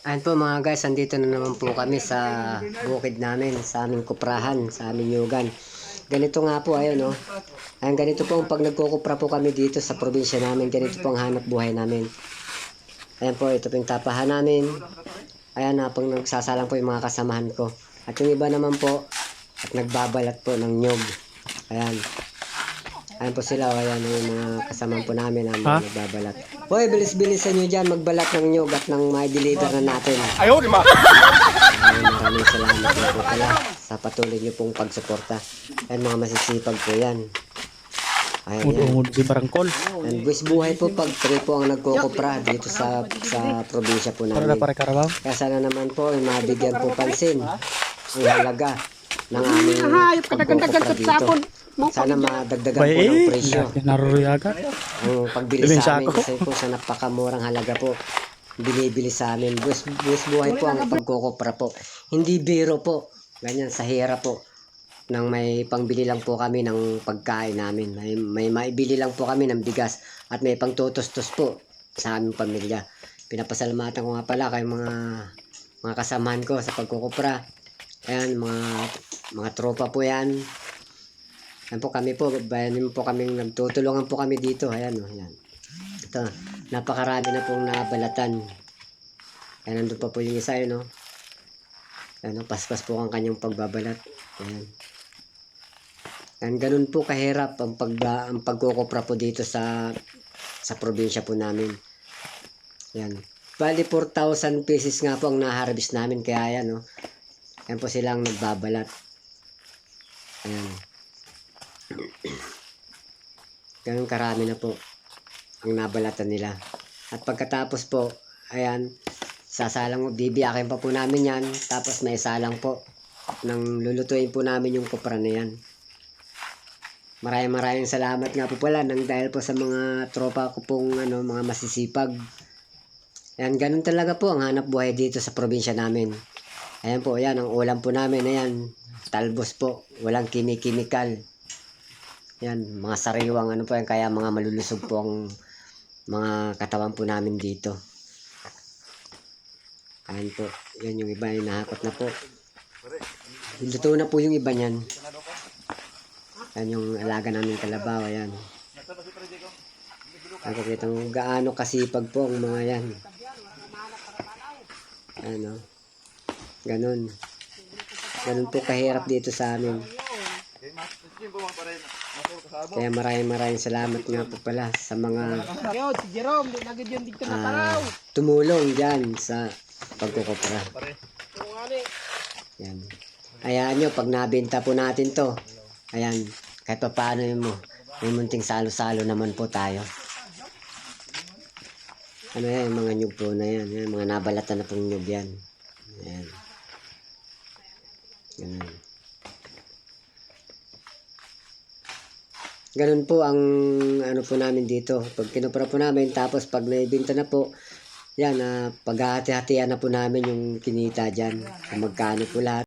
Ayan po mga guys, andito na naman po kami sa bukid namin, sa aming kuprahan, sa aming yugan. Ganito nga po, ayun oh. Ayan, ganito po, pag nagkukupra po kami dito sa probinsya namin, ganito po ang hanap buhay namin. Ayan po, ito po yung tapahan namin. Ayan na, pag nagsasalang po yung mga kasamahan ko. At yung iba naman po, at nagbabalat po ng nyog. Ayan. Ayan po sila, oh, ayan yung mga kasamahan po namin na mga nagbabalat. Hoy, bilis-bilisan nyo dyan, magbalat ng nyog at nang ma-deliver na natin. Ayaw, di ba? Maraming maraming salamat po, po pala sa patuloy nyo pong pagsuporta. Ayan mga masisipag po yan. Ayan yan. Mudong si Barangkol. And buwis buhay po pag three po ang nagkukupra dito sa sa probinsya po Para na namin. pare karabaw. Kaya sana naman po ay mabigyan po pansin ang halaga ng aming pagkukupra dito. Sana madagdagan po ng eh. presyo. Naruruyaga. Ang pagbili Ilang sa amin sako? kasi po sa napakamurang halaga po binibili sa amin. Buwis, buwis buhay po ang pagkukupra po. Hindi biro po. Ganyan sa hirap po. Nang may pangbili lang po kami ng pagkain namin. May, may maibili lang po kami ng bigas at may pangtutos-tos po sa aming pamilya. Pinapasalamatan ko nga pala kay mga mga kasamahan ko sa pagkukupra. Ayan, mga mga tropa po yan. Ayan po kami po, bayanin po kami, nagtutulungan po kami dito. Ayan o, ayan. Ito, napakarami na pong nabalatan. Ayan, nandun pa po yung isa yun o. Ayan o, paspas po ang kanyang pagbabalat. Ayan. Ayan, ganun po kahirap ang, pag, ang pagkukupra po dito sa sa probinsya po namin. Ayan. Bali 4,000 pieces nga po ang naharvest namin kaya ayan o. Ayan po silang nagbabalat. Ayan. Ganun karami na po ang nabalatan nila. At pagkatapos po, ayan, sasalang, bibiyakin pa po namin yan. Tapos may salang po. Nang lulutuin po namin yung kupra na yan. Maraming maraming salamat nga po pala nang dahil po sa mga tropa ko pong ano, mga masisipag. Ayan, ganun talaga po ang hanap buhay dito sa probinsya namin. Ayan po, ayan, ang ulam po namin, ayan, talbos po, walang kimi-kimikal. Yan, mga sariwang ano po yan, kaya mga malulusog po ang mga katawan po namin dito. Ayan po, yan yung iba, nahakot na po. Luto na po yung iba niyan. Yan yung alaga namin kalabaw, ayan. Ayan po kita kung gaano kasipag po ang mga yan. Ano, ganun. Ganun po kahirap dito sa amin. Kaya maraming maraming salamat nga po pala sa mga Yo, si Jerome, lagi yun dito na ah, paraw. tumulong dyan sa pagkukupra. Yan. Hayaan nyo, pag nabenta po natin to, ayan, kahit pa paano yun mo, may munting salo-salo naman po tayo. Ano yan, yung mga nyug po na yan, yan mga nabalatan na pong nyug yan. Ayan. Ganun. Ganun po ang ano po namin dito. Pag kinupra po namin, tapos pag naibenta na po, yan, uh, paghahati-hatian na po namin yung kinita dyan. Magkano po lahat.